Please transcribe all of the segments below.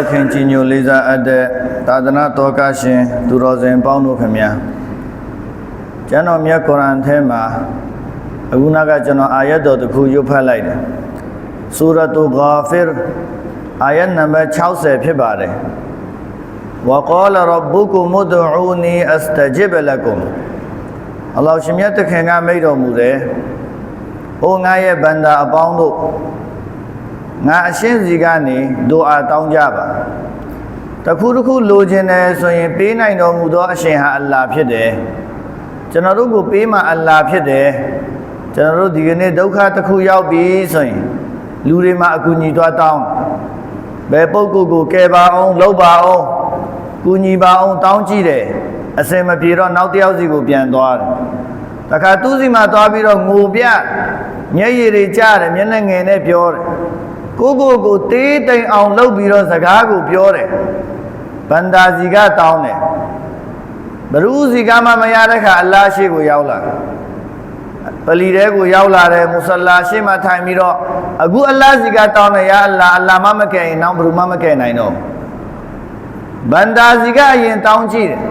သခင်ကြီးညိုလေးစားအပ်တဲ့သာသနာတော်ကရှင်သူတော်စင်ပေါင်းတို့ခင်ဗျာကျမ်းတော်မြတ်ကုရ်အာန်ထဲမှာအခုနကကျွန်တော်အာယတ်တော်တစ်ခုရွတ်ဖတ်လိုက်တယ်ဆူရတုဂါဖီရအာယတ်နံပါတ်60ဖြစ်ပါတယ် وقال ربكم ادعوني استجب لكم အလောရှင်မြတ်သခင်ကမိတ်တော်မူတယ်။ဟိုငါရဲ့ဗန္တာအပေါင်းတို့ ငါအရှင်းစီကနေဒူအာတောင်းကြပါ။တခုတစ်ခုလိုချင်တယ်ဆိုရင်ပေးနိုင်တော်မူသောအရှင်ဟာအလ္လာဟ်ဖြစ်တယ်။ကျွန်တော်တို့ကိုပေးမှအလ္လာဟ်ဖြစ်တယ်။ကျွန်တော်တို့ဒီကနေ့ဒုက္ခတစ်ခုရောက်ပြီဆိုရင်လူတွေမှာအကူအညီသွားတောင်းဘယ်ပုဂ္ဂိုလ်ကိုကယ်ပါအောင်လှုပ်ပါအောင်ကူညီပါအောင်တောင်းကြည့်တယ်အစင်မပြေတော့နောက်တစ်ယောက်စီကိုပြန်သွားတယ်တခါသူ့စီမှာသွားပြီးတော့ငိုပြမျက်ရည်တွေကျတယ်မျက်နှာငယ်နဲ့ပြောတယ် ကိုကိုကိုတေးတိမ်အောင်လှုပ်ပြီးတော့စကားကိုပြောတယ်ဗန္တာစီကတောင်းတယ်ဘရူးစီကမှမရတဲ့ခါအလ္လာရှိကိုရောက်လာတယ်ပလီတဲကိုရောက်လာတယ်မုဆလာရှေ့မှာထိုင်ပြီးတော့အခုအလ္လာဟ်စီကတောင်းတယ်ယာအလ္လာအလ္လာမမကယ်ရင်နောက်ဘယ်သူမှမကယ်နိုင်တော့ဘန္တာစီကအရင်တောင်းကြည့်တယ်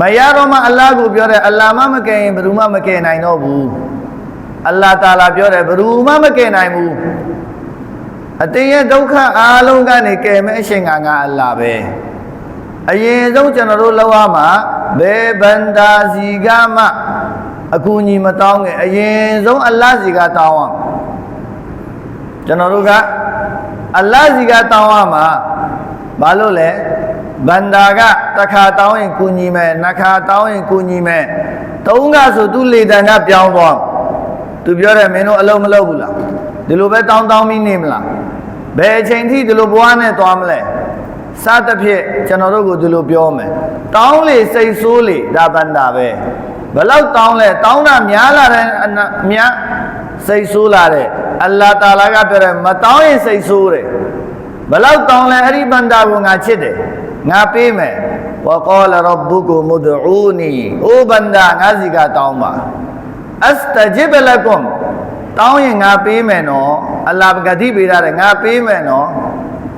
မရတော့မှအလ္လာဟ်ကိုပြောတယ်အလ္လာမမကယ်ရင်ဘယ်သူမှမကယ်နိုင်တော့ဘူးအလ္လာတာလာပြောတယ်ဘယ်သူမှမကယ်နိုင်ဘူး အတင်းရဲ့ဒုက္ခအားလုံးကနေကယ်မဲ့အရှင်ကငါအလ္လာပဲအရင်ဆုံးကျွန်တော်တို့လောက်ရမှာဘယ်ဘန္တာစီကမှအကူအညီမတောင်းခင်အရင်ဆုံးအလ္လာဟ်စီကတောင်းအောင်ကျွန်တော်တို့ကအလ္လာဟ်စီကတောင်းရမှာဘာလို့လဲဘန္တာကတစ်ခါတောင်းရင်ကူညီမယ်နှစ်ခါတောင်းရင်ကူညီမယ်သုံးခါဆိုသူလေတန်ကပြောင်းသွားသူပြောတယ်မင်းတို့အလုံးမလုံးဘူးလားဒီလိုပဲတောင်းတောင်းပြီးနေမလား ဘယ်အချိန်ထိဒီလိုဘဝနဲ့သွားမလဲစသဖြင့်ကျွန်တော်တို့ကိုဒီလိုပြောမယ်တောင်းလေစိတ်ဆိုးလေဒါဘန္တာပဲဘယ်လောက်တောင်းလဲတောင်းတာများလာတဲ့အနများစိတ်ဆိုးလာတဲ့အလ္လာဟ်တာလာကပြောတယ်မတောင်းရင်စိတ်ဆိုးတယ်ဘယ်လောက်တောင်းလဲအဲ့ဒီဘန္တာကိုငါချစ်တယ်ငါပေးမယ်ဝကောလရဘုကုမုဒူနီအိုဘန္တာငါစီကတောင်းပါအစတဂျစ်ဘလကွမ်တောင်းရင်ငါပေးမယ်နော် အလ္လာဟ်ကတိပေးရတယ်ငါပေးမယ်နော်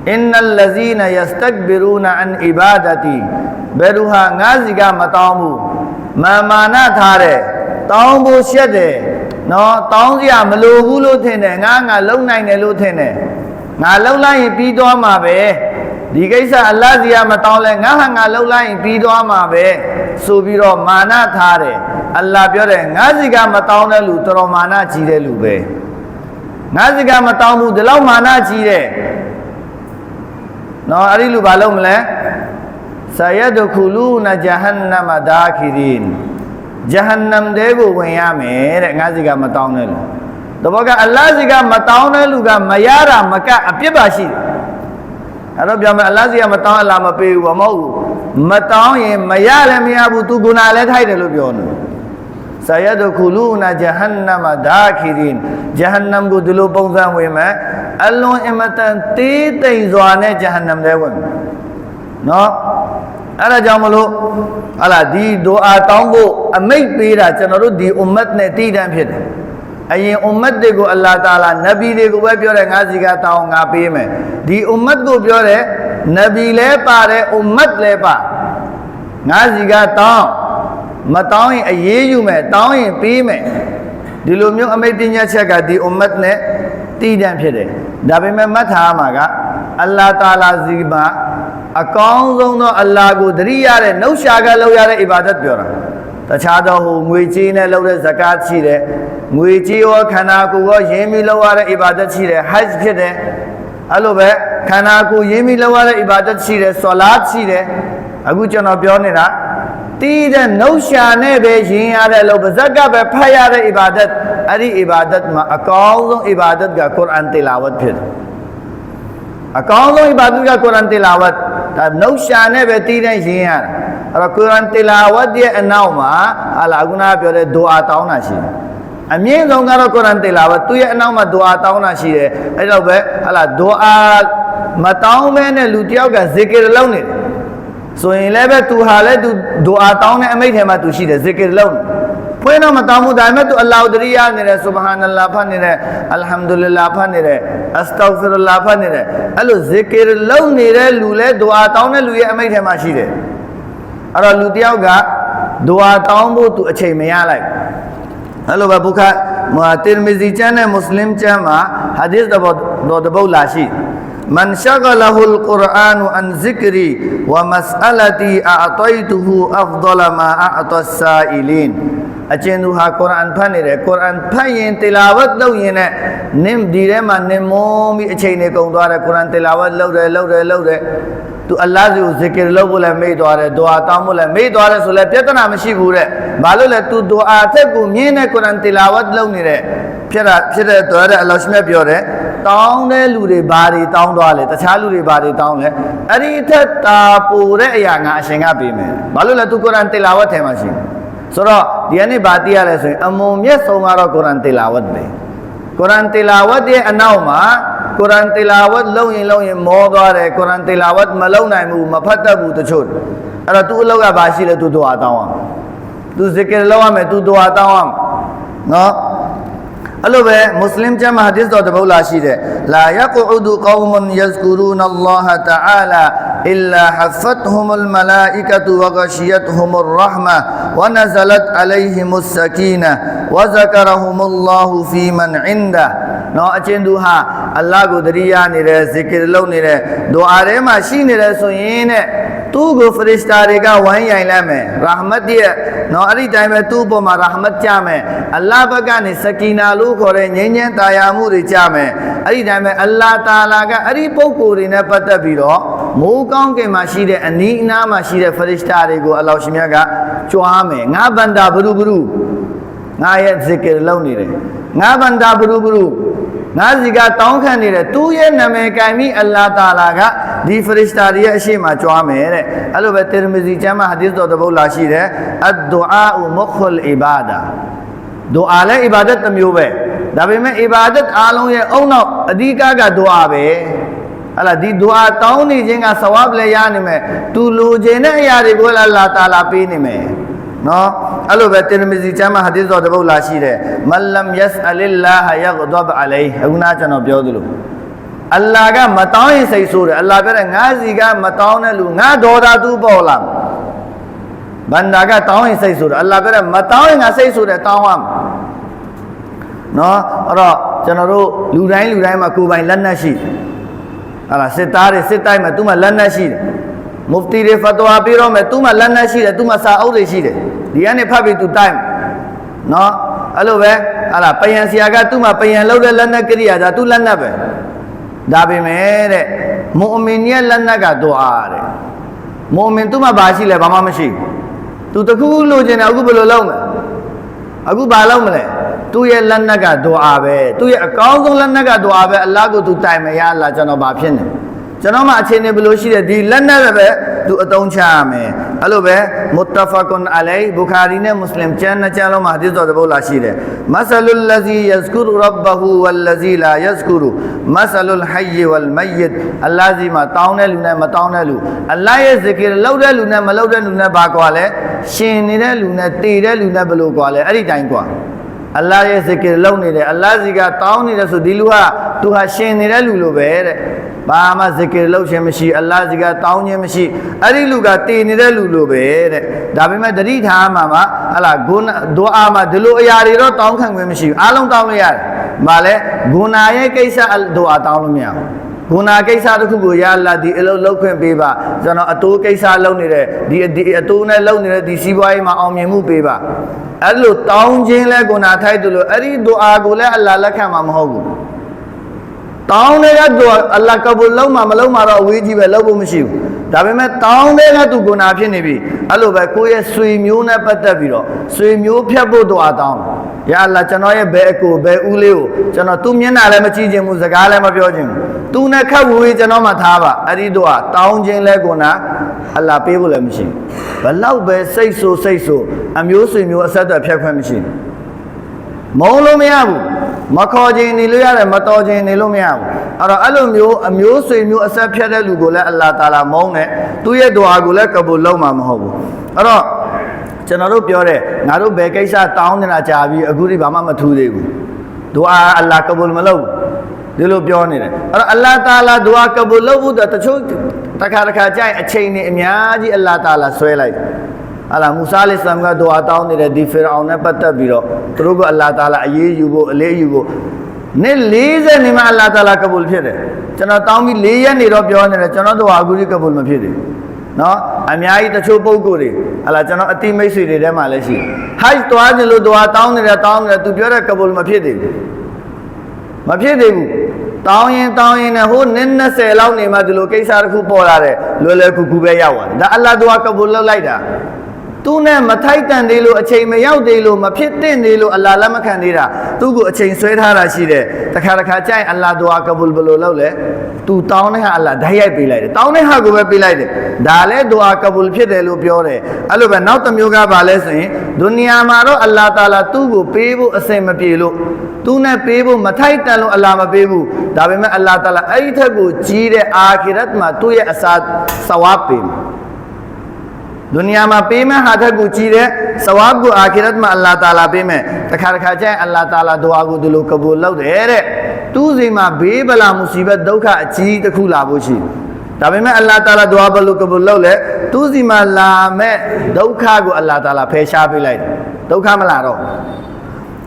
အင်နလ်လဇီနယစတက်ဘီရူနာအန်အီဘာဒတီဘယ်သူဟာငါစီကမတောင်းဘူးမာမာနထားတယ်တောင်းဖို့ရှက်တယ်နော်တောင်းစရာမလိုဘူးလို့ထင်တယ်ငါငါလုံနိုင်တယ်လို့ထင်တယ်ငါလုံလိုက်ရင်ပြီးသွားမှာပဲဒီကိစ္စအလ္လာဟ်စီကမတောင်းလဲငါဟာငါလုံလိုက်ရင်ပြီးသွားမှာပဲဆိုပြီးတော့မာနထားတယ်အလ္လာဟ်ပြောတယ်ငါစီကမတောင်းတဲ့လူတော်တော်မာနကြီးတဲ့လူပဲ ငါစီကမတောင်းဘူးဒီလောက်မာနကြီးတဲ့နော်အဲ့ဒီလူဘာလုပ်မလဲဆယဒခုလူနဂျဟန္နမဒါခီရင်ဂျဟန္နမ်တဲကိုဝင်ရမယ်တဲ့ငါစီကမတောင်းတဲ့လူတဘောကအလ္လာဟ်စီကမတောင်းတဲ့လူကမရတာမကအပြစ်ပါရှိတယ်အဲ့တော့ပြောမယ်အလ္လာဟ်စီကမတောင်းအလ္လာဟ်မပေးဘူးမဟုတ်ဘူးမတောင်းရင်မရလည်းမရဘူးသူဂုဏလည်းထိုက်တယ်လို့ပြောနေ ဆယဒခုလူနဂျဟန္နမဒါခီရင်ဂျဟန္နမ်ကိုဒီလိုပုံစံဝင်မယ်အလွန်အင်မတန်တေးတိမ်စွာနဲ့ဂျဟန္နမ်ထဲဝင်မယ်နော်အဲ့ဒါကြောင့်မလို့ဟာလာဒီဒူအာတောင်းဖို့အမိတ်ပေးတာကျွန်တော်တို့ဒီအွမ်မတ်နဲ့တည်တံ့ဖြစ်တယ်အရင်အွမ်မတ်တွေကိုအလ္လာဟ်တာလာနဗီတွေကိုပဲပြောတယ်ငါစီကတောင်းငါပေးမယ်ဒီအွမ်မတ်ကိုပြောတယ်နဗီလည်းပါတယ်အွမ်မတ်လည်းပါငါစီကတောင်း မတောင်းရင်အေးအေးယူမယ်တောင်းရင်ပေးမယ်ဒီလိုမျိုးအမိတ်တင်ညချက်ကဒီအွမ်မတ်နဲ့တည်တံ့ဖြစ်တယ်ဒါပေမဲ့မှတ်ထားမှာကအလ္လာဟ်တာလာစီမှာအကောင်းဆုံးသောအလ္လာဟ်ကိုတရိရတဲ့နှုတ်ရှာကလုပ်ရတဲ့အီဘာဒတ်ပြောတာတခြားသောဟိုငွေကြေးနဲ့လုပ်တဲ့ဇကာတ်ရှိတယ်ငွေကြေးရောခန္ဓာကိုယ်ရောရင်းပြီးလုပ်ရတဲ့အီဘာဒတ်ရှိတယ်ဟဂျ်ဖြစ်တယ်အဲ့လိုပဲခန္ဓာကိုယ်ရင်းပြီးလုပ်ရတဲ့အီဘာဒတ်ရှိတယ်ဆောလာတ်ရှိတယ်အခုကျွန်တော်ပြောနေတာ တီးတဲ့နှုတ်ရှာနဲ့ပဲရင်ရတဲ့လို့ပါဇက်ကပဲဖတ်ရတဲ့အီဘာဒတ်အဲ့ဒီအီဘာဒတ်မှာအကောင်းဆုံးအီဘာဒတ်ကကုရ်အန်တီလာဝတ်ဖြစ်တယ်အကောင်းဆုံးအီဘာဒတ်ကကုရ်အန်တီလာဝတ်ဒါနှုတ်ရှာနဲ့ပဲတီးတဲ့ရင်ရတယ်အဲ့တော့ကုရ်အန်တီလာဝတ်ရဲ့အနောက်မှာဟာလာခုနကပြောတဲ့ဒူအာတောင်းတာရှိတယ်အမြင့်ဆုံးကတော့ကုရ်အန်တီလာဝတ်သူရဲ့အနောက်မှာဒူအာတောင်းတာရှိတယ်အဲ့တော့ပဲဟာလာဒူအာမတောင်းမဲနဲ့လူတယောက်ကဇီကရလုံးနေတယ် ဆိုရင်လည်းပဲသူဟာလည်းသူဒူအာတောင်းတဲ့အမိတ်ထဲမှာသူရှိတယ်ဇီကရလုံးဖွင့်တော့မတောင်းဘူးဒါပေမဲ့ तू အလ္လာဟ်တရိယာနေတယ်ဆူဘဟာနလာဖတ်နေတယ်အလ်ဟမ်ဒူလ illah ဖတ်နေတယ်အစတောဖီရူလာဖတ်နေတယ်အဲ့လိုဇီကီရလုပ်နေတဲ့လူလဲဒူအာတောင်းတဲ့လူရဲ့အမိတ်ထဲမှာရှိတယ်အဲ့တော့လူတယောက်ကဒူအာတောင်းဖို့ तू အချိန်မရလိုက်အဲ့လိုပဲဘုခမာတီရမီဇီကျမ်းနဲ့မွတ်စလင်ကျမ်းမှာဟာဒီသ်တော်တော်တပုတ်လာရှိ من شغله القرآن عن ذكري ومسألتي أعطيته أفضل ما أعطى السائلين အကျဉ်သူဟာကုရ်အာန်ဖတ်နေတယ်ကုရ်အာန်ဖတ်ရင်တီလာဝတ်လုပ်ရင်နဲ့နင်းဒီထဲမှာနင်းမုံပြီးအချိန်တွေကုန်သွားတယ်ကုရ်အာန်တီလာဝတ်လုပ်တယ်လုပ်တယ်လုပ်တယ်သူအလ္လာဟ်ကိုဇီကရလုပ်ဖို့လည်းမေ့သွားတယ်ဒွါတောင်းဖို့လည်းမေ့သွားတယ်ဆိုလည်းပြဿနာမရှိဘူးတဲ့ဘာလို့လဲသူဒွါထက်ကိုမြင်းတဲ့ကုရ်အာန်တီလာဝတ်လုပ်နေတဲ့ဖြစ်တာဖြစ်တဲ့တော်တဲ့အလ္လာဟ်ရှမြတ်ပြောတယ် တောင်းတဲ့လူတွေဘာတွေတောင်းသွားလဲတခြားလူတွေဘာတွေတောင်းလဲအဲ့ဒီထက်တာပိုတဲ့အရာငါအရှင်ကပေးမယ်ဘာလို့လဲသူကုရ်အာန်တီလာဝတ်ထဲမှာရှိတယ်ဆိုတော့ဒီကနေ့ဗာတိရလဲဆိုရင်အမုံမြတ်ဆုံးကတော့ကုရ်အာန်တီလာဝတ်ပဲကုရ်အာန်တီလာဝတ်ရဲ့အနောက်မှာကုရ်အာန်တီလာဝတ်လုံရင်လုံရင်မောသွားတယ်ကုရ်အာန်တီလာဝတ်မလုံနိုင်ဘူးမဖတ်တတ်ဘူးတချို့အဲ့တော့သူအလောက်ကဘာရှိလဲသူတို့အတောင်းအောင်သူဇီကရလောက်ရမယ်သူတို့အတောင်းအောင်နော် အဲ့လိုပဲမွတ်စလင်ကျမ်းမှာဟာဒီသ်တော်တစ်ပုဒ်လာရှိတယ်လာယကူဒူကောမွန်ယဇ်ကူရူနအလ္လာဟ်တအာလာ إلا حفتهم الملائكة وغشيتهم الرحمة ونزلت عليهم السكينة وذكرهم الله في من عنده နော်အချင်းသူဟာအလ္လာဟ်ကိုတရိယာနေတယ်ဇီကရလုပ်နေတယ်ဒူအာထဲမှာရှိနေတယ်ဆိုရင်တဲ့ သူ့ကိုဖရစ်တာတွေကဝိုင်းရိုင်လိုက်မယ်ရာဟမတ်ရဲ့နော်အဲ့ဒီတိုင်းပဲသူ့ပေါ်မှာရာဟမတ်ကြမယ်အလ္လာဟ်ဘက်ကနေစကီနာလို့ခေါ်တဲ့ငြိမ်းချမ်းတာယာမှုတွေကြမယ်အဲ့ဒီတိုင်းပဲအလ္လာဟ်တာလာကအဲ့ဒီပုံကိုယ်တွေနဲ့ပတ်သက်ပြီးတော့မိုးကောင်းကင်မှာရှိတဲ့အနီးအနားမှာရှိတဲ့ဖရစ်တာတွေကိုအလ္လာဟ်ရှင်မြတ်ကကြွားမယ်ငါဘန္တာဘရုဘရုငါရဲ့ဇီကရလုပ်နေတယ်ငါဘန္တာဘရုဘရု ငါစီကတောင်းခံနေတဲ့သူ့ရဲ့နာမည်ကင်ပြီးအလ္လာဟ်တာလာကဒီဖရစ်တာတွေရဲ့အရှိမကြွားမယ်တဲ့အဲ့လိုပဲတီရမီဇီကျမ်းမှာဟာဒီသ်တော်တစ်ပုဒ်လာရှိတယ်အဒ်ဒူအာဥမခွလ်အီဘာဒါဒူအာလည်းအီဘာဒတ်တစ်မျိုးပဲဒါပေမဲ့အီဘာဒတ်အားလုံးရဲ့အုံနောက်အဓိကကဒူအာပဲဟလာဒီဒူအာတောင်းနေခြင်းကဆဝပ်လည်းရနိုင်မယ်သူလိုချင်တဲ့အရာတွေကိုအလ္လာဟ်တာလာပေးနိုင်မယ် နော်အဲ့လိုပဲတီရမီဇီကျမ်းမှာဟာဒီသ်တော်တစ်ပုဒ်လာရှိတယ်မလမ်ယက်အလီလာဟယဂဒဘအလိုင်အခုနကျွန်တော်ပြောသလိုအလ္လာဟ်ကမတောင်းရင်စိတ်ဆိုးတယ်အလ္လာဟ်ပြောတယ်ငါစီကမတောင်းတဲ့လူငါဒေါ်တာသူပေါ်လာဘန္တာကတောင်းရင်စိတ်ဆိုးတယ်အလ္လာဟ်ပြောတယ်မတောင်းရင်ငါစိတ်ဆိုးတယ်တောင်းရမယ်နော်အဲ့တော့ကျွန်တော်တို့လူတိုင်းလူတိုင်းမှာကိုယ်ပိုင်လက်နက်ရှိဟာလားစစ်သားတွေစစ်တိုင်းမှာသူ့မှာလက်နက်ရှိတယ် မုဖတီတွေဖတ်ဝါပြီးတော့မယ်သူ့မှာလက်နက်ရှိတယ်သူ့မှာစာအုပ်တွေရှိတယ်ဒီကနေဖတ်ပြီးသူတိုင်းနော်အဲ့လိုပဲဟာလားပယံဆရာကသူ့မှာပယံလောက်တဲ့လက်နက်ကရိယာဒါသူ့လက်နက်ပဲဒါပေမဲ့တဲ့မုအမင်ရဲ့လက်နက်ကဒူအာတဲ့မုအမင်သူ့မှာဘာရှိလဲဘာမှမရှိဘူးသူတခုလိုချင်တယ်အခုဘယ်လိုလုပ်မလဲအခုဘာလုပ်မလဲသူ့ရဲ့လက်နက်ကဒူအာပဲသူ့ရဲ့အကောင်းဆုံးလက်နက်ကဒူအာပဲအလ္လာဟ်ကိုသူတိုင်မရအလ္လာဟ်ကျွန်တော်ဘာဖြစ်နေ ကျွန်တော်မှအခြေအနေဘယ်လိုရှိတယ်ဒီလက်နက်ပဲသူအသုံးချရမယ်အဲ့လိုပဲမုတ္တဖကွန်အလိုင်ဘူခါရီနဲ့မွတ်စလင်ကျမ်းနှစ်ကျမ်းလုံးမှာဟာဒီသောတပုတ်လာရှိတယ်မဆလုလ္လဇီယဇ်ကူရရဘဟူဝလ္လဇီလာယဇ်ကူရမဆလုလ်ဟယ်ဝလ်မယစ်အလ္လာဟ်စီမှာတောင်းတဲ့လူနဲ့မတောင်းတဲ့လူအလ္လာဟ်ရဲ့ဇီကရလုပ်တဲ့လူနဲ့မလုပ်တဲ့လူနဲ့ဘာကွာလဲရှင်နေတဲ့လူနဲ့တည်တဲ့လူနဲ့ဘယ်လိုကွာလဲအဲ့ဒီတိုင်းကွာအလ္လာဟ်ရဲ့ဇီကရလုပ်နေတယ်အလ္လာဟ်စီကတောင်းနေတယ်ဆိုဒီလူဟာသူဟာရှင်နေတဲ့လူလိုပဲတဲ့ ဘာမှဇီကရလုပ်ခြင်းမရှိအလ္လာဟ်စီကတောင်းခြင်းမရှိအဲ့ဒီလူကတည်နေတဲ့လူလိုပဲတဲ့ဒါပေမဲ့တတိထားမှာမှာဟလာဂုဏဒွအာမှာဒီလိုအရာတွေတော့တောင်းခံခွင့်မရှိဘူးအားလုံးတောင်းလို့ရတယ်။ဘာလဲဂုဏရဲ့ကိစ္စဒွအာတောင်းလို့မရဘူး။ဂုဏကိစ္စတစ်ခုကိုရလာဒီအလုပ်လုပ်ခွင့်ပေးပါကျွန်တော်အတိုးကိစ္စလုပ်နေတဲ့ဒီဒီအတိုးနဲ့လုပ်နေတဲ့ဒီစီးပွားရေးမှာအောင်မြင်မှုပေးပါအဲ့လိုတောင်းခြင်းလဲဂုဏထိုက်တယ်လို့အဲ့ဒီဒွအာကိုလည်းအလ္လာဟ်လက်ခံမှာမဟုတ်ဘူး တောင်းတဲ့ကသူအလ္လာဟ်ကဘူလုံးမှာမလုံးမှာတော့အဝေးကြီးပဲလုံးဖို့မရှိဘူးဒါပေမဲ့တောင်းတဲ့ကသူဂုဏဖြစ်နေပြီအဲ့လိုပဲကိုယ့်ရဲ့ဆွေမျိုးနဲ့ပတ်သက်ပြီးတော့ဆွေမျိုးဖြတ်ဖို့တော့အတောင်းရအလ္လာဟ်ကျွန်တော်ရဲ့ဘယ်အကိုဘယ်ဦးလေးကိုကျွန်တော်သူ့မျက်နှာလည်းမကြည့်ခြင်းဘူးစကားလည်းမပြောခြင်းဘူးသူနဲ့ခတ်ဝေးကျွန်တော်မှထားပါအဲ့ဒီတော့တောင်းခြင်းလဲကုနာအလ္လာဟ်ပေးဖို့လည်းမရှိဘူးဘလောက်ပဲစိတ်ဆိုးစိတ်ဆိုးအမျိုးဆွေမျိုးအဆက်အသွယ်ဖြတ်ခွင့်မရှိဘူးမုံလို့မရဘူး မခေါ်ခြင်းနေလို့ရတယ်မတော်ခြင်းနေလို့မရဘူးအဲ့တော့အဲ့လိုမျိုးအမျိုးဆွေမျိုးအဆက်ဖြတ်တဲ့လူကိုလည်းအလ္လာဟ်တာလာမုန်းတယ်သူရဲ့ဒွါကိုလည်းကဘုလုံးမှာမဟုတ်ဘူးအဲ့တော့ကျကျွန်တော်တို့ပြောတယ်ငါတို့ဘယ်ကိစ္စတောင်းနေတာကြာပြီအခုထိဘာမှမထူးသေးဘူးဒူအာအလ္လာဟ်ကဘူလ်မလုပ်ဘူးဒီလိုပြောနေတယ်အဲ့တော့အလ္လာဟ်တာလာဒူအာကဘူလ်လုပ်ဖို့တချို့တစ်ခါတစ်ခါကြိုင်အချိန်နဲ့အများကြီးအလ္လာဟ်တာလာဆွဲလိုက် အလာမူဆာအလိစလမ်ကဒူအာတောင်းနေတဲ့ဒီဖီရအောင်နဲ့ပတ်သက်ပြီးတော့သူတို့ကအလ္လာဟ်တာလာအရေးယူဖို့အလေးယူဖို့နေ့40နေမှအလ္လာဟ်တာလာကဘူလ်ဖြစ်တယ်ကျွန်တော်တောင်းပြီး4ရက်နေတော့ပြောနေတယ်ကျွန်တော်တို့ဟာအခုထိကဘူလ်မဖြစ်သေးဘူးနော်အများကြီးတချို့ပုံကိုယ်တွေဟလာကျွန်တော်အတိမိတ်ဆွေတွေထဲမှာလည်းရှိဟိုက်သွားကြလို့သွားတောင်းနေတယ်တောင်းနေတယ်သူပြောတဲ့ကဘူလ်မဖြစ်သေးဘူးမဖြစ်သေးဘူးတောင်းရင်တောင်းရင်လည်းဟိုနည်း20လောက်နေမှဒီလိုကိစ္စတစ်ခုပေါ်လာတယ်လွယ်လွယ်ကူကူပဲရောက်သွားတယ်ဒါအလ္လာဟ်ဒူအာကဘူလ်လုပ်လိုက်တာ သူနဲ့မထိုက်တန်သေးလို့အချိန်မရောက်သေးလို့မဖြစ်သင့်သေးလို့အလ္လာဟ်လက်မခံသေးတာသူ့ကိုအချိန်ဆွဲထားတာရှိတယ်တခါတခါကြိုင်အလ္လာဟ်ဒူအာကဘူလ်ဘယ်လိုလုပ်လဲသူတောင်းတဲ့ဟာအလ္လာဟ်ဓာတ်ရိုက်ပေးလိုက်တယ်တောင်းတဲ့ဟာကိုပဲပေးလိုက်တယ်ဒါလည်းဒူအာကဘူလ်ဖြစ်တယ်လို့ပြောတယ်အဲ့လိုပဲနောက်တစ်မျိုးကပါလဲဆိုရင်ဒုနီယာမှာတော့အလ္လာဟ်တာလာသူ့ကိုပေးဖို့အစင်မပြေလို့သူနဲ့ပေးဖို့မထိုက်တန်လို့အလ္လာဟ်မပေးဘူးဒါပေမဲ့အလ္လာဟ်တာလာအဲ့ဒီထက်ကိုကြီးတဲ့အာခိရတ်မှာသူ့ရဲ့အစာဆဝါပေးမှာ ဒုနီယာမှာပေးမဲ့ဟာထက်ကိုကြီးတဲ့ဆဝါဘ်ကိုအာခိရတ်မှာအလ္လာဟ်တာလာပေးမယ်တခါတခါကျရင်အလ္လာဟ်တာလာဒူအာကိုဒီလိုကဘူလ်လုပ်တယ်တဲ့သူ့စီမှာဘေးဗလာမူစီဘတ်ဒုက္ခအကြီးတစ်ခုလာဖို့ရှိတယ်ဒါပေမဲ့အလ္လာဟ်တာလာဒူအာဘယ်လိုကဘူလ်လုပ်လဲသူ့စီမှာလာမဲ့ဒုက္ခကိုအလ္လာဟ်တာလာဖယ်ရှားပေးလိုက်တယ်ဒုက္ခမလာတော့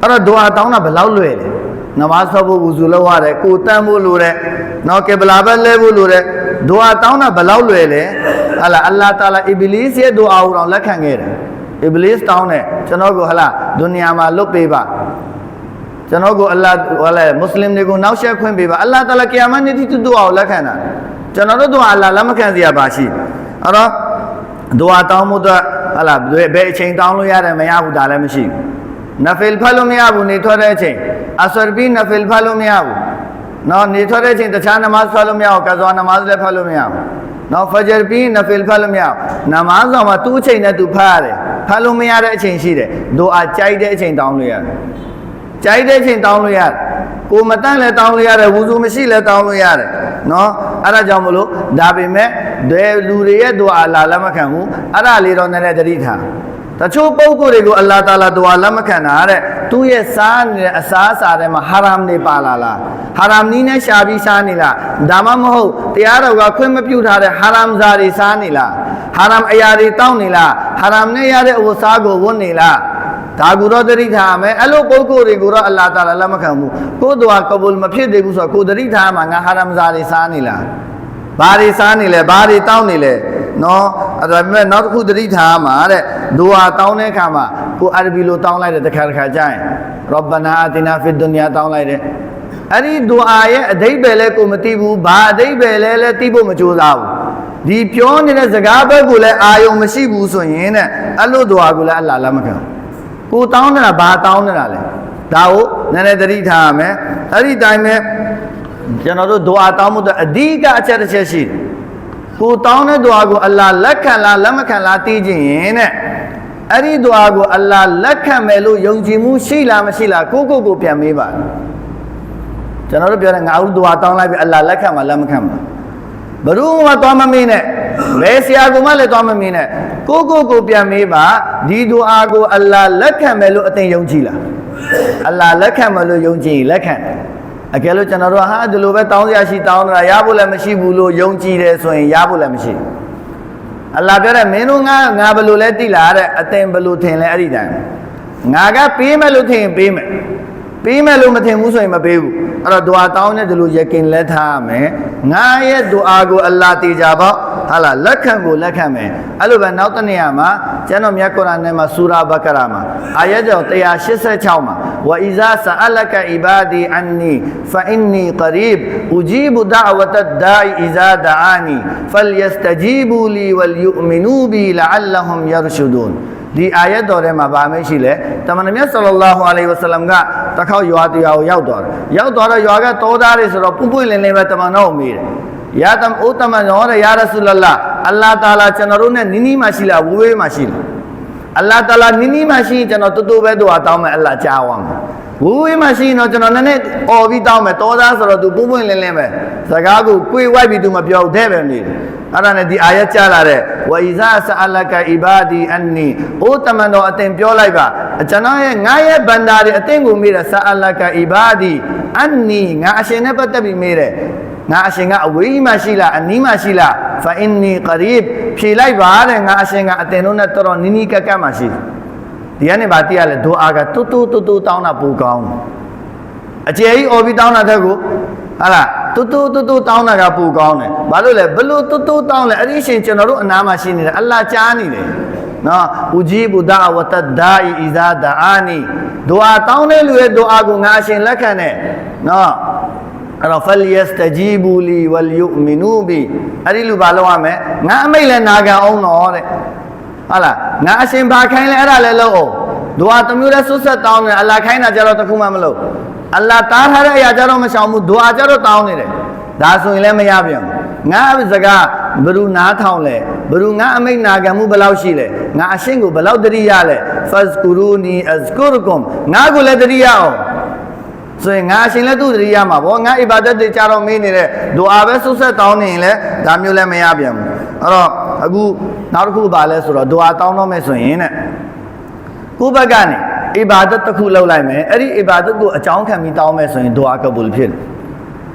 အဲ့တော့ဒူအာတောင်းတာဘယ်လောက်လွယ်လဲနမတ်ဆောဖို့ဝူဇူလုပ်ရတယ်ကိုတန်းဖို့လိုတယ်နော်ကေဘလာဘက်လဲဖို့လိုတယ် ဒူအာတောင်းတာဘယ်လောက်လွယ်လဲဟာလာအလ္လာဟ်တာလာအီဘလီစ်ရဲ့ဒူအာကိုတော့လက်ခံခဲ့တယ်အီဘလစ်တောင်းတယ်ကျွန်တော်ကိုဟလာဒုနီယာမှာလွတ်ပေးပါကျွန်တော်ကိုအလ္လာဟ်ဟောလဲမွတ်စလင်တွေကိုနောက်ဆက်ခွင့်ပေးပါအလ္လာဟ်တာလာကီယာမတ်နေ့တိတူဒူအာကိုလက်ခံတာကျွန်တော်တို့ဒူအာအလ္လာဟ်လက်မခံစရာပါရှိအဲ့တော့ဒူအာတောင်းမှုတော့ဟလာဘယ်အချိန်တောင်းလို့ရတယ်မရဘူးဒါလည်းမရှိဘူးနဖီလ်ဖတ်လို့မရဘူးနေထွက်တဲ့အချိန်အဆရဘီနဖီလ်ဖတ်လို့မရဘူး နော်နေထွက်တဲ့အချိန်တခြားနမတ်ဖတ်လို့မရဘူးကဇွာနမတ်လည်းဖတ်လို့မရဘူးနော်ဖဂျာပြီးနဖီလ်ဖတ်လို့မရဘူးနမတ်ဆောင်မှာသူ့အချိန်နဲ့သူဖတ်ရတယ်ဖတ်လို့မရတဲ့အချိန်ရှိတယ်ဒူအာကြိုက်တဲ့အချိန်တောင်းလို့ရတယ်ကြိုက်တဲ့အချိန်တောင်းလို့ရတယ်ကိုမတန့်လည်းတောင်းလို့ရတယ်ဝူဇူမရှိလည်းတောင်းလို့ရတယ်နော်အဲ့ဒါကြောင့်မလို့ဒါပေမဲ့ဒဲလူတွေရဲ့ဒူအာလာလက်မခံဘူးအဲ့ဒါလေးတော့နည်းနည်းတတိထား တချို့ပုံကိုယ်တွေကိုအလ္လာဟ်တာလာဒူအာလက်မခံတာတဲ့သူ့ရဲ့စားနေတဲ့အစားအစာထဲမှာဟာရမ်တွေပါလာလားဟာရမ်နီးနဲ့ရှာပြီးစားနေလားဒါမှမဟုတ်တရားတော်ကခွင့်မပြုထားတဲ့ဟာရမ်ဇာတွေစားနေလားဟာရမ်အရာတွေတောင်းနေလားဟာရမ်နဲ့ရတဲ့အဝတ်စားကိုဝတ်နေလားဒါကူတော့တတိထားမယ်အဲ့လိုပုံကိုယ်တွေကိုတော့အလ္လာဟ်တာလာလက်မခံဘူးကိုယ်တော်ကဘူလ်မဖြစ်သေးဘူးဆိုတော့ကိုယ်တတိထားမှာငါဟာရမ်ဇာတွေစားနေလားဘာတွေစားနေလဲဘာတွေတောင်းနေလဲ နော်အဲ့ဒါပေမဲ့နောက်တစ်ခုသတိထားမှာတဲ့ဒူအာတောင်းတဲ့အခါမှာကိုအာရဘီလိုတောင်းလိုက်တဲ့တစ်ခါတစ်ခါကျရင်ရောဘနာအတီနာဖီဒုနီယာတောင်းလိုက်တယ်အဲ့ဒီဒူအာရဲ့အဓိပ္ပာယ်လဲကိုမသိဘူးဘာအဓိပ္ပာယ်လဲလဲသိဖို့မကြိုးစားဘူးဒီပြောနေတဲ့စကားဘက်ကိုလည်းအာယုံမရှိဘူးဆိုရင်တဲ့အဲ့လိုဒူအာကိုလည်းအလ္လာဟ်လက်မခံဘူးကိုတောင်းနေတာဘာတောင်းနေတာလဲဒါကိုနည်းနည်းသတိထားရမယ်အဲ့ဒီတိုင်းပဲကျွန်တော်တို့ဒူအာတောင်းမှုတော့အဓိကအချက်တစ်ချက်ရှိတယ် ကိုတောင်းတဲ့ဒွါကိုအလ္လာဟ်လက်ခံလားလက်မခံလားသိခြင်းရင်တဲ့အဲ့ဒီဒွါကိုအလ္လာဟ်လက်ခံမယ်လို့ယုံကြည်မှုရှိလားမရှိလားကိုကိုကိုပြန်မေးပါကျွန်တော်တို့ပြောတဲ့ငါဦးဒွါတောင်းလိုက်ပြီအလ္လာဟ်လက်ခံမှာလက်မခံမှာဘယ်သူမှသွားမမေးနဲ့ဘယ်ဆရာကမှလည်းသွားမမေးနဲ့ကိုကိုကိုပြန်မေးပါဒီဒွါကိုအလ္လာဟ်လက်ခံမယ်လို့အသင်ယုံကြည်လားအလ္လာဟ်လက်ခံမယ်လို့ယုံကြည်လက်ခံတယ် အကယ်လို့ကျွန်တော်တို့ဟာဒီလိုပဲတောင်းရရှိတောင်းတာရဖို့လည်းမရှိဘူးလို့ယုံကြည်တယ်ဆိုရင်ရဖို့လည်းမရှိဘူးအလ္လာဟ်ပြောတယ်မင်းတို့ငါငါဘယ်လိုလဲသိလားတဲ့အသင်ဘယ်လိုထင်လဲအဲ့ဒီတိုင်းငါကပေးမယ်လို့ထင်ရင်ပေးမယ်ပေးမယ်လို့မထင်ဘူးဆိုရင်မပေးဘူးအဲ့တော့ဒွါတောင်းတဲ့ဒီလိုယကင်လက်ထားရမယ်ငါရဲ့ဒွါကိုအလ္လာဟ်တေချာပေါ့ဟာလာလက်ခံကိုလက်ခံမယ်အဲ့လိုပဲနောက်တစ်နေရာမှာကျွန်တော်မြတ်ကုရ်အာန်ထဲမှာဆူရာဘကရာမှာအာယတ်တော်186မှာ ဝအီဇာဆာအလကအီဘာဒီအန်နီဖအင်နီကရီဘ်အဂျီဘဒအဝတဒဒါအီဇာဒအာနီဖလ်ယစတဂျီဘူလီဝလ်ယူမီနူဘီလအလ္လဟမ်ယရရှူဒွန်ဒီအာ အလိုင်ဝဆလမ်ကတစ်ခေါက်ရွာတရားကိုရောက်သွားတယ်ရောက်သွားတော့ရွာကတောသားတွေဆိုတော့ပွပွလင်းလင်းပဲတမန်တော်ကိုမေးတယ်ယာတမ်အိုတမန်တော်ရဲ့ယာရဆူလလာအလ္လာဟ်တာလာကျွန်တော်တို့နဲ့နီးနီးမှရှိလားဝေးဝေးမှရှိလားအလ္လာဟ်တာလာနီးနီးမှရှိရင်ကျွန်တော်တူတူပဲတို့အတောင်းမယ်အလ္လာဟ်ကြားဝမ်းမယ် ဝူဝေးမှရှိရင်တော့ကျွန်တော်နည်းနည်းអော်ပြီးတောင်းမယ်တောသားဆိုတော့ तू ပွပွင့်လင်းလင်းပဲစကားကိုကိုယ်ဝိုက်ပြီး तू မပြောဘူးတဲ့ပဲနေတယ်အဲ့ဒါနဲ့ဒီအာယတ်ကြားလာတဲ့ဝအီဇာဆအလကာအီဘာဒီအန်နီအိုတမန်တော်အတင်ပြောလိုက်ပါကျွန်တော်ရဲ့ငါရဲ့ဘန္တာတွေအတင်ကိုမေးတယ်ဆအလကာအီဘာဒီအန်နီငါအရှင်နဲ့ပတ်သက်ပြီးမေးတယ်ငါအရှင်ကအဝေးမှရှိလားအနီးမှရှိလား ဖာအင်နီကရီဘ်ဖြေလိုက်ပါတဲ့ငါအရှင်ကအတင်တို့နဲ့တော်တော်နီးနီးကပ်ကပ်မှရှိတယ်ဒီကနေဗာတိရလဲဒိုအာကတူတူတူတူတောင်းတာပူကောင်းတယ်အကျယ်ကြီးအော်ပြီးတောင်းတာတဲ့ကိုဟာလားတူတူတူတူတောင်းတာကပူကောင်းတယ်ဘာလို့လဲဘလို့တူတူတောင်းလဲအဲ့ဒီအရှင်ကျွန်တော်တို့အနာမှာရှိနေတယ်အလ္လာဟ်ကြားနေတယ်နော်ဥဂျီဘူဒါဝတဒါအီအီဇာဒါအာနီဒူအာတောင်းတဲ့လူရဲ့ဒူအာကိုငါအရှင်လက်ခံတယ်နော် အဲ့တော့ falyastajibu li wal yu'minu bi အဲ့ဒီလူဘာလုပ်ရမလဲငါအမိတ်လည်းနာခံအောင်တော့တဲ့ဟုတ်လားငါအရှင်ဘာခိုင်းလဲအဲ့ဒါလည်းလုပ်အောင်ဒူအာတစ်မျိုးလည်းဆွတ်ဆက်တောင်းတယ်အလ္လာဟ်ခိုင်းတာကြတော့တစ်ခုမှမလုပ်အလ္လာဟ်တားထားတဲ့အရာကြတော့မရှောင်ဘူးဒူအာကြတော့တောင်းနေတယ်ဒါဆိုရင်လည်းမရပြန်ဘူးငါအစကားဘယ်သူနားထောင်လဲဘယ်သူငါအမိတ်နာခံမှုဘယ်လောက်ရှိလဲငါအရှင်ကိုဘယ်လောက်တတိယလဲ fazkuruni azkurukum ငါကိုလည်းတတိယအောင် ဆိုရင်ငါအရှင်လည်းသူ့တတိယမှာဗောငါအီဘာဒတ်တွေကြတော့မင်းနေတဲ့ဒူအာပဲဆုဆက်တောင်းနေရင်လည်းဒါမျိုးလည်းမရပြန်ဘူးအဲ့တော့အခုနောက်တစ်ခုပါလဲဆိုတော့ဒူအာတောင်းတော့မယ်ဆိုရင်တဲ့ကိုယ့်ဘက်ကနေအီဘာဒတ်တစ်ခုလုပ်လိုက်မယ်အဲ့ဒီအီဘာဒတ်ကိုအကြောင်းခံပြီးတောင်းမယ်ဆိုရင်ဒူအာကဘူလ်ဖြစ်တယ်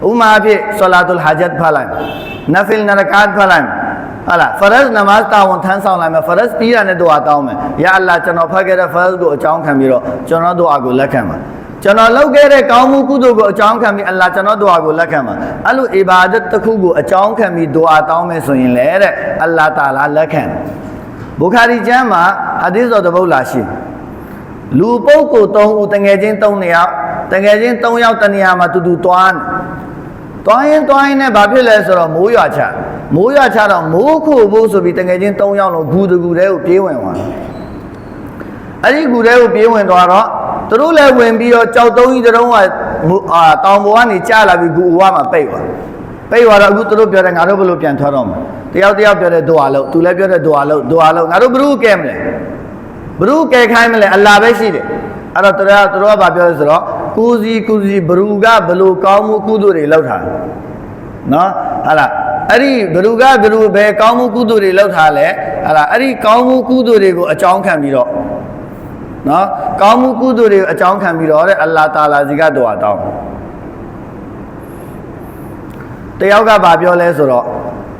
ဥမာအဖြစ်ဆလာတုလ်ဟာဂျတ်ဖတ်လိုက်နဖီလ်နရကာတ်ဖတ်လိုက်ဟာလားဖရက်နမတ်တာဝန်ထမ်းဆောင်လိုက်မယ်ဖရက်ပြီးတာနဲ့ဒူအာတောင်းမယ်ယာအလ္လာဟ်ကျွန်တော်ဖတ်ခဲ့တဲ့ဖရက်ကိုအကြောင်းခံပြီးတော့ကျွန်တော်ဒူအာကိုလက်ခံပါ ကျွန်တော်လုပ်ခဲ့တဲ့ကောင်းမှုကုသိုလ်ကိုအကြောင်းခံပြီးအလ္လာဟ်ကျွန်တော်ဒူအာကိုလက်ခံပါအဲ့လိုအီဘာဒတ်တစ်ခုကိုအကြောင်းခံပြီးဒူအာတောင်းမယ်ဆိုရင်လည်းတဲ့အလ္လာဟ်တာလာလက်ခံဘူခါရီကျမ်းမှာဟာဒီသ်တော်တပုတ်လာရှိလူပုဂ္ဂိုလ်၃ဦးတငယ်ချင်း၃ယောက်တငယ်ချင်း၃ယောက်တနေရာမှာတူတူတွားနေတွားရင်တွားရင်လည်းဘာဖြစ်လဲဆိုတော့မိုးရွာချမိုးရွာချတော့မိုးခိုဖို့ဆိုပြီးတငယ်ချင်း၃ယောက်လုံးဂူတဂူတဲကိုပြေးဝင်သွားတယ်အဲ့ဒီဂူတဲကိုပြေးဝင်သွားတော့ သူတို့လည်းဝင်ပြီးတော့ကြောက်တုံးကြီးတုံးကအာတောင်ပေါ်ကနေကျလာပြီးဂူအဝမှာပိတ်သွားပိတ်သွားတော့အခုသူတို့ပြောတယ်ငါတို့ဘယ်လိုပြန်ထွက်တော့မလဲတယောက်တယောက်ပြောတဲ့ဒွါလို့သူလည်းပြောတဲ့ဒွါလို့ဒွါလို့ငါတို့ဘယ်လိုကဲမလဲဘယ်လိုကဲခိုင်းမလဲအလ္လာဟ်ပဲရှိတယ်အဲ့တော့တရားသူတို့ကပြောလဲဆိုတော့ကိုစီကိုစီဘရူကဘယ်လိုကောင်းမှုကုသိုလ်တွေလုပ်ထားနော်ဟာလားအဲ့ဒီဘရူကဘရူပဲကောင်းမှုကုသိုလ်တွေလုပ်ထားလဲဟာလားအဲ့ဒီကောင်းမှုကုသိုလ်တွေကိုအကြောင်းခံပြီးတော့ နော်ကောင်းမှုကုသိုလ်တွေကိုအကြောင်းခံပြီးတော့တဲ့အလ္လာဟ်တာလာစီကတော်တောင်းတယောက်ကဗာပြောလဲဆိုတော့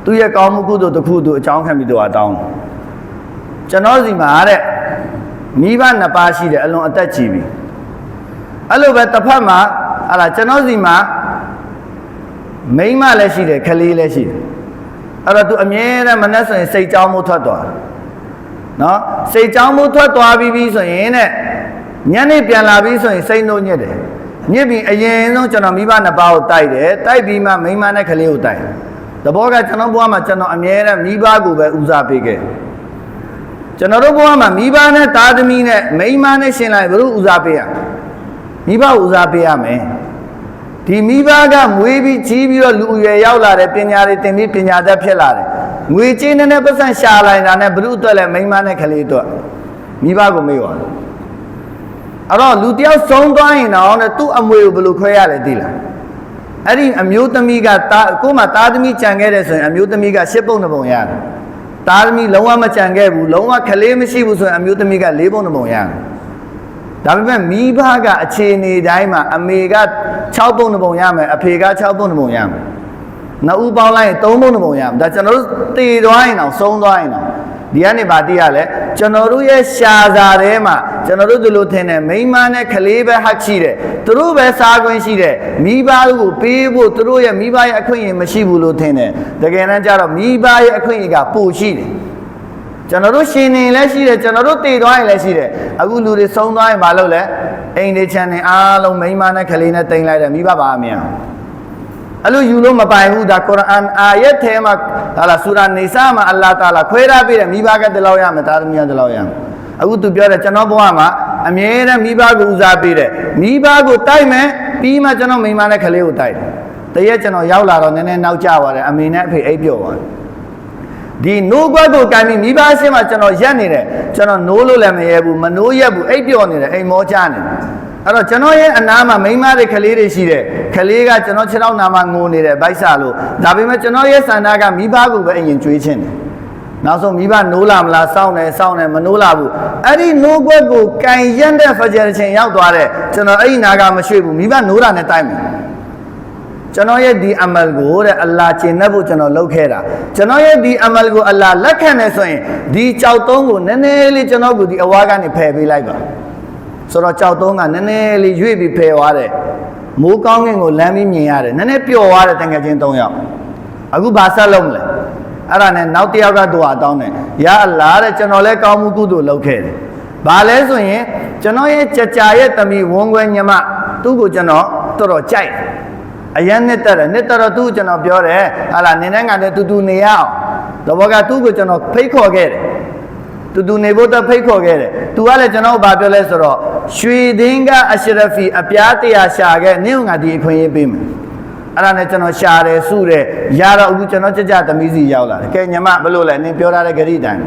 သူ့ရဲ့ကောင်းမှုကုသိုလ်တစ်ခုသူအကြောင်းခံပြီးတော်တောင်းကျွန်တော်စီမှာတဲ့မိဘနှစ်ပါးရှိတယ်အလွန်အသက်ကြီးပြီအဲ့လိုပဲတစ်ဖက်မှာဟာလာကျွန်တော်စီမှာမိန်းမလည်းရှိတယ်ခလေးလည်းရှိတယ်အဲ့တော့သူအမြဲတမ်းမနှက်ဆိုရင်စိတ်ကြောင်းမှုထွက်သွား နော်စိတ်ကြောင်းမှုထွက်သွားပြီးပြီဆိုရင်တဲ့ညနေပြန်လာပြီဆိုရင်စိတ်နှုတ်ညစ်တယ်ညစ်ပြီးအရင်ဆုံးကျွန်တော်မိဘနှစ်ပါးကိုတိုက်တယ်တိုက်ပြီးမှမိန်းမနဲ့ခလေးကိုတိုက်တဘောကကျွန်တော်ဘဝမှာကျွန်တော်အမြဲတမ်းမိဘကိုပဲဦးစားပေးခဲ့ကျွန်တော်တို့ဘဝမှာမိဘနဲ့သားသမီးနဲ့မိန်းမနဲ့ရှင်လိုက်ဘယ်လိုဦးစားပေးရမိဘဦးစားပေးရမယ်ဒီမိဘကမွေးပြီးကြီးပြီးတော့လူအရွယ်ရောက်လာတယ်ပညာတွေသင်ပြီးပညာတတ်ဖြစ်လာတယ် ငွေကြေးနဲ့နဲ့ပတ်စံရှာလိုက်တာနဲ့ဘ ᱹ အတွက်လဲမိန်းမနဲ့ကလေးအတွက်မိဘကိုမေ့ပါအဲ့တော့လူတယောက်ဆုံးသွားရင်တော့နဲ့သူ့အမွေကိုဘယ်လိုခွဲရလဲသိလားအဲ့ဒီအမျိုးသမီးကတာကို့မှာတာသမီးကြံခဲ့တယ်ဆိုရင်အမျိုးသမီးကရှစ်ပုံနှစ်ပုံရတယ်တာသမီးလုံးဝမကြံခဲ့ဘူးလုံးဝခလေးမရှိဘူးဆိုရင်အမျိုးသမီးကလေးပုံနှစ်ပုံရတယ်ဒါပေမဲ့မိဘကအခြေအနေတိုင်းမှာအမေက6ပုံနှစ်ပုံရမယ်အဖေက6ပုံနှစ်ပုံရမယ် နှစ်ဦးပေါင်းလိုက်ရင်3ပုံနှစ်ပုံရမယ်ဒါကျွန်တော်တို့တည်သွားရင်တော့ဆုံးသွားရင်တော့ဒီကနေဗာတိရလဲကျွန်တော်တို့ရဲ့ရှာစာထဲမှာကျွန်တော်တို့ဒီလိုထင်တယ်မိန်းမနဲ့ကလေးပဲဟတ်ရှိတယ်သူတို့ပဲစားခွင့်ရှိတယ်မိဘကိုပေးဖို့သူတို့ရဲ့မိဘရဲ့အခွင့်အရေးမရှိဘူးလို့ထင်တယ်တကယ်တမ်းကျတော့မိဘရဲ့အခွင့်အရေးကပိုရှိတယ်ကျွန်တော်တို့ရှင်နေလည်းရှိတယ်ကျွန်တော်တို့တည်သွားရင်လည်းရှိတယ်အခုလူတွေဆုံးသွားရင်မလုပ်လဲအိမ်တွေချမ်းနေအားလုံးမိန်းမနဲ့ကလေးနဲ့တင်လိုက်တယ်မိဘပါအမြင် အဲ့လိုယူလို့မပိုင်ဘူးဒါကုရ်အာန်အာယတ်ထဲမှာဒါလားဆူရာနေဆာမှာအလ္လာဟ်တာလာခွဲထားပေးတယ်မိဘကတလောက်ရမယ်တာသမီးကတလောက်ရမယ်အခုသူပြောတယ်ကျွန်တော်ဘဝမှာအမြဲတမ်းမိဘကိုဦးစားပေးတယ်မိဘကိုတိုက်မယ်ပြီးမှကျွန်တော်မိန်းမနဲ့ကလေးကိုတိုက်တယ်တရက်ကျွန်တော်ရောက်လာတော့နည်းနည်းနောက်ကျသွားတယ်အမေနဲ့အဖေအိပ်ပျော်သွားတယ်ဒီနိုးကွက်ကိုကံပြီးမိဘအရှင်းမှာကျွန်တော်ရက်နေတယ်ကျွန်တော်နိုးလို့လည်းမရဲဘူးမနိုးရက်ဘူးအိပ်ပျော်နေတယ်အိမ်မောချနေတယ် အဲ့တော့ကျွန်တော်ရဲ့အနားမှာမိန်းမတွေကလေးတွေရှိတယ်ကလေးကကျွန်တော်ခြေထောက်နာမှာငိုနေတယ်ဗိုက်စာလို့ဒါပေမဲ့ကျွန်တော်ရဲ့စန္ဒကမိဘကိုပဲအရင်ကြွေးခြင်းတယ်နောက်ဆုံးမိဘနိုးလာမလားစောင့်နေစောင့်နေမနိုးလာဘူးအဲ့ဒီနိုးခွက်ကိုကင်ရက်တဲ့ဖဂျာချင်းရောက်သွားတဲ့ကျွန်တော်အဲ့ဒီနာကမရွှေ့ဘူးမိဘနိုးတာနဲ့တိုက်မယ်ကျွန်တော်ရဲ့ဒီအမလ်ကိုတဲ့အလ္လာဟ်ကျင့်တတ်ဖို့ကျွန်တော်လုပ်ခဲ့တာကျွန်တော်ရဲ့ဒီအမလ်ကိုအလ္လာဟ်လက်ခံတယ်ဆိုရင်ဒီကြောက်သုံးကိုနည်းနည်းလေးကျွန်တော်ကိုဒီအဝါကနေဖယ်ပေးလိုက်ပါ ဆိုတော့ကြောက်သုံးကနည်းနည်းလေးရွေ့ပြီးဖယ်သွားတယ်မိုးကောင်းကင်ကိုလမ်းပြီးမြင်ရတယ်နည်းနည်းပျော်သွားတယ်တန်ငယ်ချင်း၃ယောက်အခုဘာဆက်လုပ်မလဲအဲ့ဒါနဲ့နောက်တစ်ယောက်ကတူအတောင်းတယ်ယာအလ္လာဟ်တဲ့ကျွန်တော်လည်းကောင်းမှုကုသိုလ်လုပ်ခဲ့တယ်ဘာလဲဆိုရင်ကျွန်တော်ရဲ့ကြကြရဲ့သမီးဝန်းခွဲညမသူ့ကိုကျွန်တော်တော်တော်ကြိုက်တယ်အရန်နဲ့တက်တယ်နဲ့တက်တော့သူ့ကိုကျွန်တော်ပြောတယ်ဟာလာနင်းနဲ့ငါနဲ့တူတူနေရအောင်တဘောကသူ့ကိုကျွန်တော်ဖိတ်ခေါ်ခဲ့တယ် တူတူနေဖို့တော့ဖိတ်ခေါ်ခဲ့တယ်သူကလည်းကျွန်တော်ဘာပြောလဲဆိုတော့ရွှေဒင်းကအရှရဖီအပြားတရာရှာခဲ့နင့်ကငါဒီအခွင့်အရေးပေးမယ်အဲ့ဒါနဲ့ကျွန်တော်ရှာတယ်စုတယ်ရတော့အခုကျွန်တော်ကြကြသမီးစီရောက်လာတယ်ကဲညီမဘယ်လိုလဲနင်ပြောထားတဲ့ဂရိတိုင်း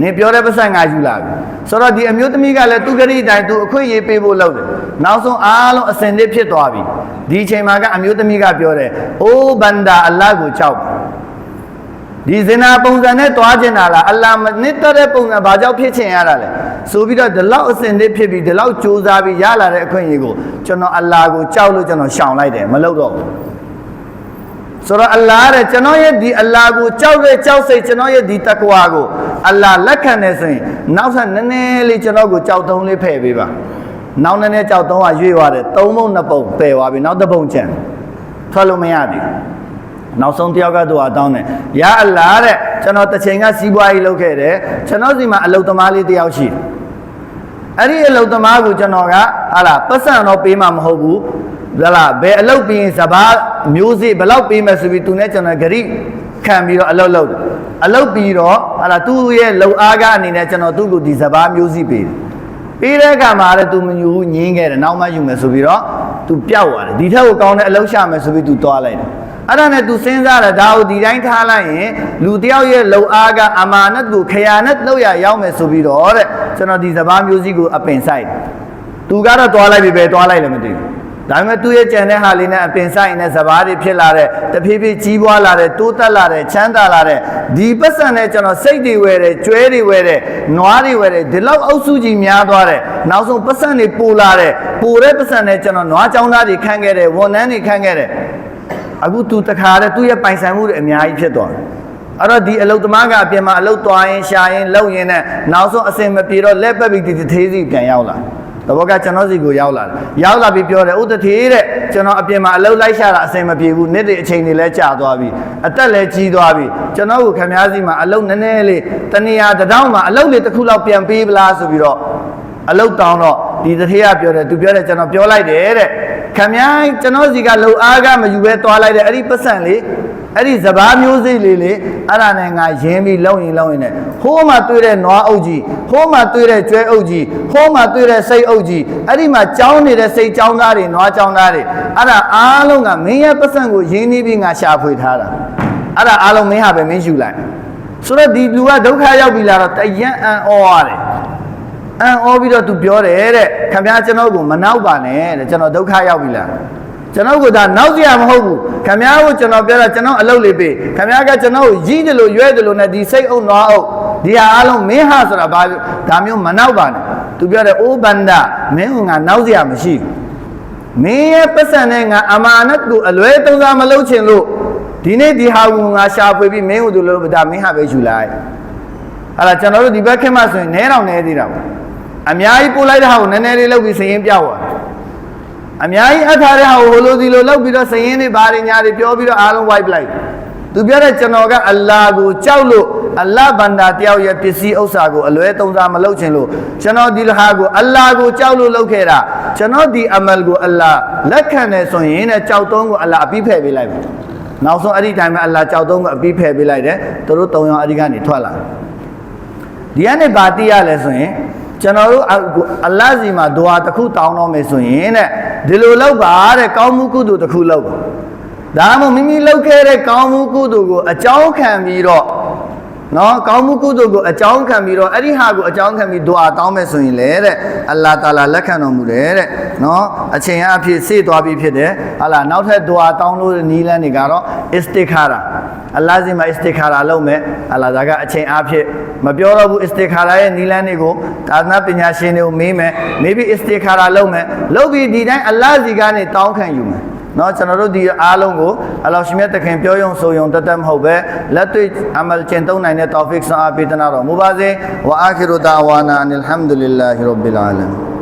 နင်ပြောတဲ့ပတ်စံငါယူလာပြီဆိုတော့ဒီအမျိုးသမီးကလည်းသူဂရိတိုင်းသူအခွင့်အရေးပေးဖို့လုပ်တယ်နောက်ဆုံးအားလုံးအစင်လေးဖြစ်သွားပြီဒီအချိန်မှာကအမျိုးသမီးကပြောတယ်အိုးဘန္တာအလ္လာဟ်ကိုကြောက်ပါ ဒီဇင်နာပုံစံနဲ့တွားကျင်တာလားအလ္လာဟ်မနစ်တဲ့ပုံစံဘာကြောင့်ဖြစ်ချင်ရတာလဲဆိုပြီးတော့ဒီလောက်အစင်လေးဖြစ်ပြီးဒီလောက်ကြိုးစားပြီးရလာတဲ့အခွင့်အရေးကိုကျွန်တော်အလ္လာဟ်ကိုကြောက်လို့ကျွန်တော်ရှောင်လိုက်တယ်မလုပ်တော့ဘူးဆိုတော့အလ္လာဟ်တဲ့ကျွန်တော်ရဲ့ဒီအလ္လာဟ်ကိုကြောက်တဲ့ကြောက်စိတ်ကျွန်တော်ရဲ့ဒီတက္ကဝါကိုအလ္လာဟ်လက်ခံတယ်ဆိုရင်နောက်ထပ်နည်းနည်းလေးကျွန်တော်ကိုကြောက်တုံးလေးဖယ်ပေးပါနောက်နည်းနည်းကြောက်တုံးကရွေ့သွားတယ်သုံးပုံနှစ်ပုံပယ်သွားပြီနောက်တစ်ပုံကျန်ထွက်လို့မရသေးဘူး နောက်ဆုံးတယောက်ကသူကတောင်းတယ်ရအလားတဲ့ကျွန်တော်တစ်ချိန်ကစီးပွားရေးလုပ်ခဲ့တယ်ကျွန်တော်စီမှာအလုပ်သမားလေးတယောက်ရှိတယ်အဲ့ဒီအလုတ်သမားကိုကျွန်တော်ကဟာလာပတ်စံတော့ပေးမှာမဟုတ်ဘူးဟာလာဘယ်အလုတ်ပြီးရင်စဘာမျိုးစေ့ဘယ်လောက်ပေးမယ်ဆိုပြီးသူနဲ့ကျွန်တော်ဂရိခံပြီးတော့အလုတ်လုပ်တယ်အလုတ်ပြီးတော့ဟာလာသူ့ရဲ့လုံအားကအနေနဲ့ကျွန်တော်သူ့ကိုဒီစဘာမျိုးစေ့ပေးတယ်ပေးတဲ့အခါမှာလည်းသူမညူဘူးငင်းခဲ့တယ်နောက်မှယူမယ်ဆိုပြီးတော့သူပြောက်သွားတယ်ဒီထက်ကိုကောင်းတဲ့အလုတ်ရှာမယ်ဆိုပြီးသူသွားလိုက်တယ် အဲ့ဒါနဲ့ तू စဉ်းစားတယ်ဒါကိုဒီတိုင်းထားလိုက်ရင်လူတယောက်ရဲ့လုံအားကအမာနတ်ကိုခယာနတ်လောက်ရရောက်မယ်ဆိုပြီးတော့တဲ့ကျွန်တော်ဒီစဘာမျိုးစည်းကိုအပင်ဆိုင်တယ်သူကတော့သွားလိုက်ပြီပဲသွားလိုက်လည်းမသိဘူးဒါပေမဲ့သူ့ရဲ့ကြံတဲ့ဟာလေးနဲ့အပင်ဆိုင်နဲ့စဘာတွေဖြစ်လာတဲ့တဖြည်းဖြည်းကြီးပွားလာတဲ့တိုးတက်လာတဲ့ချမ်းသာလာတဲ့ဒီပတ်စံနဲ့ကျွန်တော်စိတ်တွေဝယ်တယ်ကျွဲတွေဝယ်တယ်နွားတွေဝယ်တယ်ဒီလောက်အုပ်စုကြီးများသွားတယ်နောက်ဆုံးပတ်စံတွေပိုလာတယ်ပိုတဲ့ပတ်စံနဲ့ကျွန်တော်နွားချောင်းသားတွေခန့်ခဲ့တယ်ဝန်ထမ်းတွေခန့်ခဲ့တယ် အခုသူတခါတည်းသူ့ရဲ့ပိုင်ဆိုင်မှုတွေအများကြီးဖြစ်သွားတယ်အဲ့တော့ဒီအလုတ်သမားကအပြင်မှာအလုတ်သွားရင်ရှာရင်လှုပ်ရင်နဲ့နောက်ဆုံးအစင်မပြေတော့လက်ပတ်ပြီးဒီသေးစီပြန်ရောက်လာတဘောကကျွန်တော်စီကိုရောက်လာတယ်ရောက်လာပြီးပြောတယ်ဥတထေတဲ့ကျွန်တော်အပြင်မှာအလုတ်လိုက်ရှာတာအစင်မပြေဘူးနေ့တွေအချိန်တွေလည်းကြာသွားပြီအသက်လည်းကြီးသွားပြီကျွန်တော်ကိုခမားစီမှာအလုတ်နည်းနည်းလေးတနေရာတစ်တောင်းမှာအလုတ်လေးတစ်ခုလောက်ပြန်ပေးပလားဆိုပြီးတော့အလုတ်တောင်းတော့ဒီတထေကပြောတယ်သူပြောတယ်ကျွန်တော်ပြောလိုက်တယ်တဲ့ ခမိုင်းကျွန်တော်စီကလှုပ်အားကမယူပဲသွားလိုက်တယ်အဲ့ဒီပတ်စံလေးအဲ့ဒီစဘာမျိုးစိလေးလေအဲ့ဒါနဲ့ငါရင်းပြီးလုံရင်လုံရင်နဲ့ဟိုးမှတွေ့တဲ့နွားအုပ်ကြီးဟိုးမှတွေ့တဲ့ကျွဲအုပ်ကြီးဟိုးမှတွေ့တဲ့စိတ်အုပ်ကြီးအဲ့ဒီမှာကြောင်းနေတဲ့စိတ်ကြောင်းသားတွေနွားကြောင်းသားတွေအဲ့ဒါအားလုံးကမင်းရဲ့ပတ်စံကိုရင်းနှီးပြီးငါရှာဖွေထားတာအဲ့ဒါအားလုံးမင်းဟာပဲမင်းယူလိုက်ဆိုတော့ဒီလူကဒုက္ခရောက်ပြီလားတော့တယံအံ့ဩရတယ် အံ့ဩပြီးတော့သူပြောတယ်တဲ့ခင်ဗျားကျွန်တော်ကိုမနောက်ပါနဲ့တဲ့ကျွန်တော်ဒုက္ခရောက်ပြီလားကျွန်တော်ကဒါနောက်စရာမဟုတ်ဘူးခင်ဗျားကိုကျွန်တော်ပြောတာကျွန်တော်အလုပ်လေးပေးခင်ဗျားကကျွန်တော်ကိုရည်တယ်လို့ရွဲတယ်လို့နဲ့ဒီစိတ်အုပ်နွားအုပ်ဒီဟာအားလုံးမင်းဟာဆိုတာဘာဒါမျိုးမနောက်ပါနဲ့သူပြောတယ်အိုးဘန္ဒမင်းကငါနောက်စရာမရှိဘူးမင်းရဲ့ပတ်စံနဲ့ငါအမာနတ်ကိုအလွဲသုံးစားမလုပ်ချင်လို့ဒီနေ့ဒီဟာကိုငါရှာဖွေပြီးမင်းကိုသူလို့ဒါမင်းဟာပဲယူလိုက်အဲ့ဒါကျွန်တော်တို့ဒီဘက်ခင်မှဆိုရင်နဲတော့နဲသေးတာပေါ့ အများကြီးပို့လိုက်တဲ့ဟာကိုနည်းနည်းလေးလုပ်ပြီးစရင်ပြောက်သွားအများကြီးအထားတဲ့ဟာကိုဟိုလိုဒီလိုလုပ်ပြီးတော့စရင်တွေဘာတွေညာတွေပြောပြီးတော့အားလုံး wipe လိုက်သူပြောတဲ့ကျွန်တော်ကအလ္လာဟ်ကိုကြောက်လို့အလ္လာဟ်ဘန္တာတယောက်ရဲ့ပစ္စည်းဥစ္စာကိုအလွဲသုံးစားမလုပ်ချင်လို့ကျွန်တော်ဒီလဟာကိုအလ္လာဟ်ကိုကြောက်လို့လုပ်ခဲ့တာကျွန်တော်ဒီအမလ်ကိုအလ္လာဟ်လက်ခံတယ်ဆိုရင်တဲ့ကြောက်သုံးကိုအလ္လာဟ်အပြီးဖယ်ပေးလိုက်ပြီနောက်ဆုံးအဲ့ဒီတိုင်းမှာအလ္လာဟ်ကြောက်သုံးကိုအပြီးဖယ်ပေးလိုက်တယ်သူတို့၃ယောက်အဲ့ဒီကနေထွက်လာဒီကနေဘာတိရလဲဆိုရင် ကျွန်တော်တို့အလ္လာဟ်စီမှာဒွါတစ်ခုတောင်းတော့မယ်ဆိုရင်တဲ့ဒီလိုလုပ်ပါတဲ့ကောင်းမှုကုသိုလ်တစ်ခုလုပ်ပါဒါမှမဟုတ်မိမိလုပ်ခဲ့တဲ့ကောင်းမှုကုသိုလ်ကိုအကြောင်းခံပြီးတော့ နော်ကောင်းမှုကုသိုလ်ကိုအကြောင်းခံပြီးတော့အဲ့ဒီဟာကိုအကြောင်းခံပြီးဒွါတောင်းမယ်ဆိုရင်လေတဲ့အလ္လာဟ်တာလာလက်ခံတော်မူတယ်တဲ့နော်အချိန်အဖြစ်စေ့သွားပြီးဖြစ်တယ်ဟာလာနောက်ထပ်ဒွါတောင်းလို့နီးလန်းတွေကတော့အစ္စတိခါရာအလ္လာဟ်စီမှာအစ္စတိခါရာလုပ်မယ်ဟာလာဒါကအချိန်အဖြစ်မပြောတော့ဘူးအစ္စတိခါရာရဲ့နီးလန်းတွေကိုသာသနာပညာရှင်တွေကိုမေးမယ်မေးပြီးအစ္စတိခါရာလုပ်မယ်လုပ်ပြီးဒီတိုင်းအလ္လာဟ်စီကနေတောင်းခံယူမယ် เนาะကျွန်တော်တို့ဒီအားလုံးကိုအလ္လာဟ်ရှင်မြတ်တခင်ပြောယုံဆိုယုံတတ်တတ်မဟုတ်ပဲလက်တွေ့အမလ်ကျင့်သုံးနိုင်တဲ့တောဖစ်ဆွန်အားပေးတနာတော်မူပါစေဝါအာခိရူဒါဝါနာအန်အလ်ဟမ်ဒူလ illah ရဘ်ဘီလ်အာလမင်